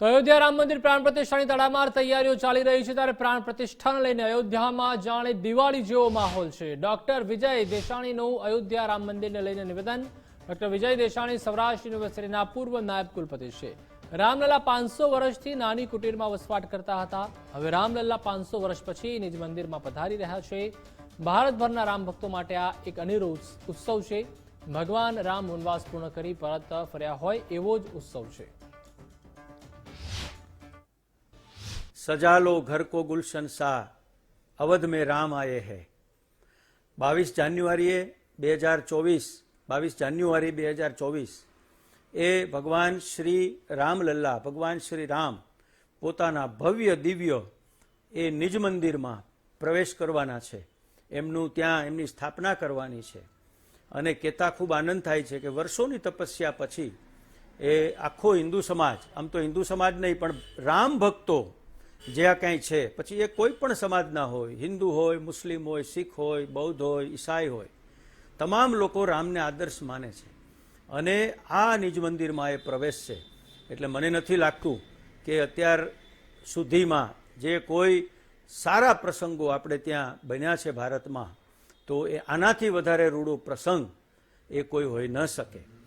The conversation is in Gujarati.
તો અયોધ્યા રામ મંદિર પ્રાણ પ્રતિષ્ઠાની તડામાર તૈયારીઓ ચાલી રહી છે ત્યારે પ્રાણ પ્રતિષ્ઠાને લઈને અયોધ્યામાં જાણે દિવાળી જેવો માહોલ છે. ડોક્ટર વિજય દેશાણીનું અયોધ્યા રામ મંદિરને લઈને નિવેદન. ડોક્ટર વિજય દેશાણી સૌરાષ્ટ્ર યુનિવર્સિટીના પૂર્વ નાયબ કુલપતિ છે. રામલલા પાંચસો વર્ષથી નાની કુટીરમાં વસવાટ કરતા હતા. હવે રામલલ્લા પાંચસો વર્ષ પછી નિજ મંદિરમાં પધારી રહ્યા છે. ભારતભરના રામ ભક્તો માટે આ એક અનેરો ઉત્સવ છે. ભગવાન રામ વનવાસ પૂર્ણ કરી પરત ફર્યા હોય એવો જ ઉત્સવ છે. सजा लो घर को गुलशन सा અવધ મેં રામ આયે હૈ બાવીસ જાન્યુઆરીએ બે હજાર ચોવીસ બાવીસ જાન્યુઆરી બે હજાર ચોવીસ એ ભગવાન શ્રી રામલલ્લા ભગવાન શ્રી રામ પોતાના ભવ્ય દિવ્ય એ નિજ મંદિરમાં પ્રવેશ કરવાના છે એમનું ત્યાં એમની સ્થાપના કરવાની છે અને કહેતા ખૂબ આનંદ થાય છે કે વર્ષોની તપસ્યા પછી એ આખો હિન્દુ સમાજ આમ તો હિન્દુ સમાજ નહીં પણ રામ ભક્તો જે આ કાંઈ છે, પછી એ કોઈ પણ સમાજના હોય, હિન્દુ હોય, મુસ્લિમ હોય, શીખ હોય, બૌદ્ધ હોય, ઈસાઈ હોય, તમામ લોકો રામને આદર્શ માને છે. અને આ નિજ મંદિરમાં એ પ્રવેશ છે. એટલે મને નથી લાગતું કે અત્યાર સુધીમાં જે કોઈ સારા પ્રસંગો આપણે ત્યાં બન્યા છે ભારતમાં, તો એ આનાથી વધારે રૂડો પ્રસંગ એ કોઈ હોઈ ન શકે.